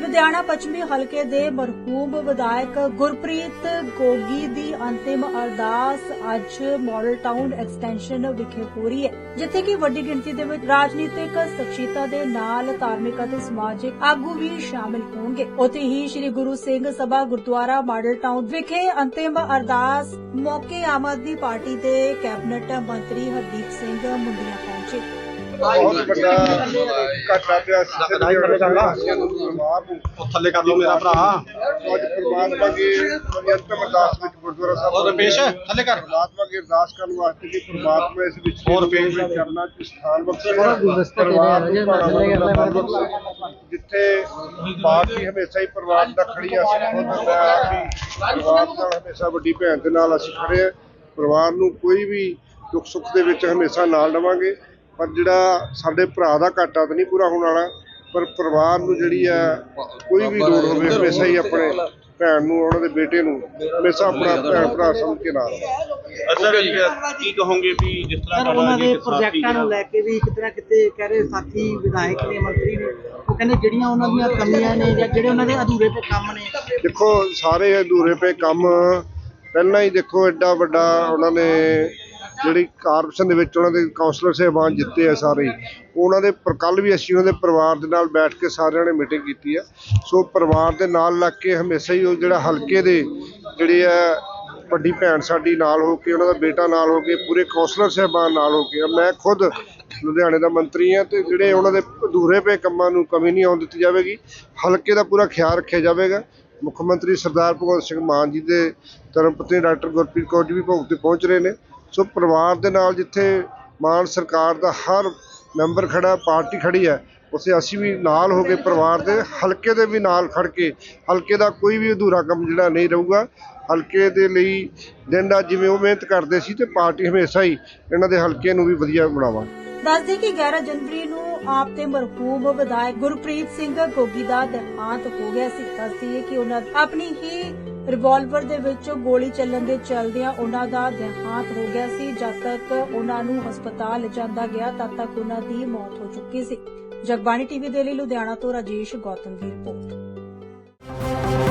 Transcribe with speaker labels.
Speaker 1: ਲੁਧਿਆਣਾ ਪੱਛਮੀ ਹਲਕੇ ਦੇ ਮਰਹੂਮ ਵਿਧਾਇਕ ਗੁਰਪ੍ਰੀਤ ਗੋਗੀ ਦੀ ਅੰਤਿਮ ਅਰਦਾਸ ਅੱਜ ਮਾਡਲ ਟਾਊਨ ਐਕਸਟੈਂਸ਼ਨ ਵਿਖੇ ਹੋ ਰਹੀ ਹੈ, ਜਿੱਥੇ ਕਿ ਵੱਡੀ ਗਿਣਤੀ ਦੇ ਵਿੱਚ ਰਾਜਨੀਤਿਕ ਸ਼ਖਸੀਅਤਾਂ ਦੇ ਨਾਲ ਧਾਰਮਿਕ ਅਤੇ ਸਮਾਜਿਕ ਆਗੂ ਵੀ ਸ਼ਾਮਿਲ ਹੋਣਗੇ। ਉੱਥੇ ਹੀ ਸ੍ਰੀ ਗੁਰੂ ਸਿੰਘ ਸਭਾ ਗੁਰਦੁਆਰਾ ਮਾਡਲ ਟਾਊਨ ਵਿਖੇ ਅੰਤਿਮ ਅਰਦਾਸ ਮੌਕੇ ਆਮ ਆਦਮੀ ਪਾਰਟੀ ਦੇ ਕੈਬਨਿਟ ਮੰਤਰੀ ਹਰਦੀਪ ਸਿੰਘ ਮੁੰਡੀਆਂ ਪਹੁੰਚੇ।
Speaker 2: ਬਹੁਤ ਵੱਡਾ ਘਾਟਾ ਪਿਆ ਸੀ। ਪਰਿਵਾਰ ਨੂੰ
Speaker 3: ਉਹ ਥੱਲੇ ਕਰ ਲਓ ਮੇਰਾ ਭਰਾ।
Speaker 2: ਅੱਜ ਪਰਮਾਤਮਾ ਦੀ ਅੰਤਮ ਅਰਦਾਸ ਵਿੱਚ ਗੁਰਦੁਆਰਾ ਸਾਹਿਬ
Speaker 3: ਉਹ ਰੁਪੇਸ਼ ਥੱਲੇ ਕਰ।
Speaker 2: ਪਰਮਾਤਮਾ ਦੀ ਅਰਦਾਸ ਕਰਨ ਵਾਸਤੇ ਕਿ ਪਰਮਾਤਮਾ ਇਸ ਵਿੱਚ
Speaker 3: ਹੋਰ ਰੁਪੇਸ਼
Speaker 2: ਵੀ ਕਰਨਾ ਚ ਸਥਾਨ ਬਖਸ਼ੇ। ਪਰਿਵਾਰ ਨੂੰ ਭਾਣਾ ਬਖਸ਼ੇ। ਜਿੱਥੇ ਪਾਰਟੀ ਹਮੇਸ਼ਾ ਹੀ ਪਰਿਵਾਰ ਦਾ ਖੜੀ ਆ ਆਪ ਪਰਿਵਾਰ ਨਾਲ ਹਮੇਸ਼ਾ ਵੱਡੀ ਭੈਣ ਦੇ ਨਾਲ ਅਸੀਂ ਖੜੇ ਆ। ਪਰਿਵਾਰ ਨੂੰ ਕੋਈ ਵੀ ਦੁੱਖ ਸੁੱਖ ਦੇ ਵਿੱਚ ਹਮੇਸ਼ਾ ਨਾਲ ਲਵਾਂਗੇ ਪਰ ਜਿਹੜਾ ਸਾਡੇ ਭਰਾ ਦਾ ਘਾਟਾ ਤਾਂ ਨਹੀਂ ਪੂਰਾ ਹੋਣ ਵਾਲਾ ਪਰ ਪਰਿਵਾਰ ਨੂੰ ਜਿਹੜੀ ਆ ਕੋਈ ਵੀ ਲੋੜ ਹੋਵੇ ਹਮੇਸ਼ਾ ਹੀ ਆਪਣੇ ਭੈਣ ਨੂੰ ਉਹਨਾਂ ਦੇ ਬੇਟੇ ਨੂੰ ਹਮੇਸ਼ਾ ਆਪਣਾ ਭੈਣ ਭਰਾ ਸਮਝ ਕੇ ਨਾਲ
Speaker 3: ਅਸਰ ਕੀ ਕਹੋਗੇ ਵੀ ਜਿਸ ਤਰ੍ਹਾਂ
Speaker 4: ਸਰ ਉਹਨਾਂ ਦੇ ਪ੍ਰੋਜੈਕਟਾਂ ਨੂੰ ਲੈ ਕੇ ਵੀ ਕਿਤੇ ਨਾ ਕਿਤੇ ਕਹਿ ਰਹੇ ਸਾਥੀ ਵਿਧਾਇਕ ਨੇ ਮੰਤਰੀ ਨੇ ਉਹ ਕਹਿੰਦੇ ਜਿਹੜੀਆਂ ਉਹਨਾਂ ਦੀਆਂ ਕਮੀਆਂ ਨੇ ਜਾਂ ਜਿਹੜੇ ਉਹਨਾਂ ਦੇ ਅਧੂਰੇ ਪਏ ਕੰਮ ਨੇ।
Speaker 2: ਦੇਖੋ ਸਾਰੇ ਅਧੂਰੇ ਪਏ ਕੰਮ ਪਹਿਲਾਂ ਹੀ ਦੇਖੋ ਐਡਾ ਵੱਡਾ ਉਹਨਾਂ ਨੇ ਜਿਹੜੀ ਕਾਰਪੋਰੇਸ਼ਨ ਦੇ ਵਿੱਚ ਉਹਨਾਂ ਦੇ ਕਾਉਂਸਲਰ ਸਾਹਿਬਾਨ ਜਿੱਤੇ ਆ ਸਾਰੇ ਉਹਨਾਂ ਦੇ ਪਰ, ਕੱਲ੍ਹ ਵੀ ਅਸੀਂ ਉਹਨਾਂ ਦੇ ਪਰਿਵਾਰ ਦੇ ਨਾਲ ਬੈਠ ਕੇ ਸਾਰਿਆਂ ਨੇ ਮੀਟਿੰਗ ਕੀਤੀ ਆ। ਸੋ ਪਰਿਵਾਰ ਦੇ ਨਾਲ ਲੱਗ ਕੇ ਹਮੇਸ਼ਾ ਹੀ ਉਹ ਜਿਹੜਾ ਹਲਕੇ ਦੇ ਜਿਹੜੇ ਆ, ਵੱਡੀ ਭੈਣ ਸਾਡੀ ਨਾਲ ਹੋ ਕੇ, ਉਹਨਾਂ ਦਾ ਬੇਟਾ ਨਾਲ ਹੋ ਕੇ, ਪੂਰੇ ਕਾਉਂਸਲਰ ਸਾਹਿਬਾਨ ਨਾਲ ਹੋ ਕੇ, ਮੈਂ ਖੁਦ ਲੁਧਿਆਣੇ ਦਾ ਮੰਤਰੀ ਆ ਤੇ ਜਿਹੜੇ ਉਹਨਾਂ ਦੇ ਅਧੂਰੇ ਪਏ ਕੰਮਾਂ ਨੂੰ ਕਮੀ ਨਹੀਂ ਆਉਣ ਦਿੱਤੀ ਜਾਵੇਗੀ, ਹਲਕੇ ਦਾ ਪੂਰਾ ਖਿਆਲ ਰੱਖਿਆ ਜਾਵੇਗਾ। ਮੁੱਖ ਮੰਤਰੀ ਸਰਦਾਰ ਭਗਵੰਤ ਸਿੰਘ ਮਾਨ ਜੀ ਦੇ ਧਰਮਪਤਨੀ ਡਾਕਟਰ ਗੁਰਪ੍ਰੀਤ ਕੌਰ ਜੀ ਵੀ ਭੋਗ ਤੇ ਪਹੁੰਚ ਰਹੇ ਨੇ। ਸੋ ਪਰਿਵਾਰ ਦੇ ਨਾਲ ਜਿੱਥੇ ਮਾਨ ਸਰਕਾਰ ਦਾ ਹਰ ਮੈਂਬਰ ਖੜਾ, ਪਾਰਟੀ ਖੜੀ ਹੈ ਉਸੇ ਅਸੀਂ ਵੀ ਨਾਲ ਹੋ ਕੇ ਪਰਿਵਾਰ ਦੇ ਹਲਕੇ ਦੇ ਵੀ ਨਾਲ ਖੜ ਕੇ, ਹਲਕੇ ਦਾ ਕੋਈ ਵੀ ਅਧੂਰਾ ਕੰਮ ਜਿਹੜਾ ਨਹੀਂ ਰਹੂਗਾ। ਹਲਕੇ ਦੇ ਲਈ ਦਿਨ ਰਾਤ ਜਿਵੇਂ ਉਹ ਮਿਹਨਤ ਕਰਦੇ ਸੀ ਤੇ ਪਾਰਟੀ ਹਮੇਸ਼ਾ ਹੀ ਇਹਨਾਂ ਦੇ ਹਲਕੇ ਨੂੰ ਵੀ ਵਧੀਆ ਬਣਾਵਾਂਗੇ।
Speaker 1: ਦੱਸਦੇ ਕਿ 11 ਜਨਵਰੀ ਨੂੰ ਆਪ ਤੇ ਮਰਹੂਮ ਵਿਧਾਇਕ ਗੁਰਪ੍ਰੀਤ ਸਿੰਘ ਗੋਗੀ ਦਾ ਦੇਹਾਂਤ ਹੋ ਗਿਆ ਸੀ। ਦੱਸਦੀ ਕਿ ਉਹਨਾਂ ਆਪਣੀ ਹੀ ਰਿਵਾਲਵਰ ਦੇ ਵਿੱਚ ਗੋਲੀ ਚੱਲਣ ਦੇ ਚਲਦਿਆਂ ਉਹਨਾਂ ਦਾ ਦੇਹਾਂਤ ਹੋ ਗਿਆ ਸੀ। ਜਦ ਤੱਕ ਉਹਨਾਂ ਨੂੰ ਹਸਪਤਾਲ ਲਿਜਾਂਦਾ ਗਿਆ, ਤਦ ਤੱਕ ਉਹਨਾਂ ਦੀ ਮੌਤ ਹੋ ਚੁੱਕੀ ਸੀ। ਜਗਬਾਣੀ ਟੀਵੀ ਦੇ ਲਈ ਲੁਧਿਆਣਾ ਤੋਂ ਰਾਜੇਸ਼ ਗੌਤਮ ਦੀ ਰਿਪੋਰਟ।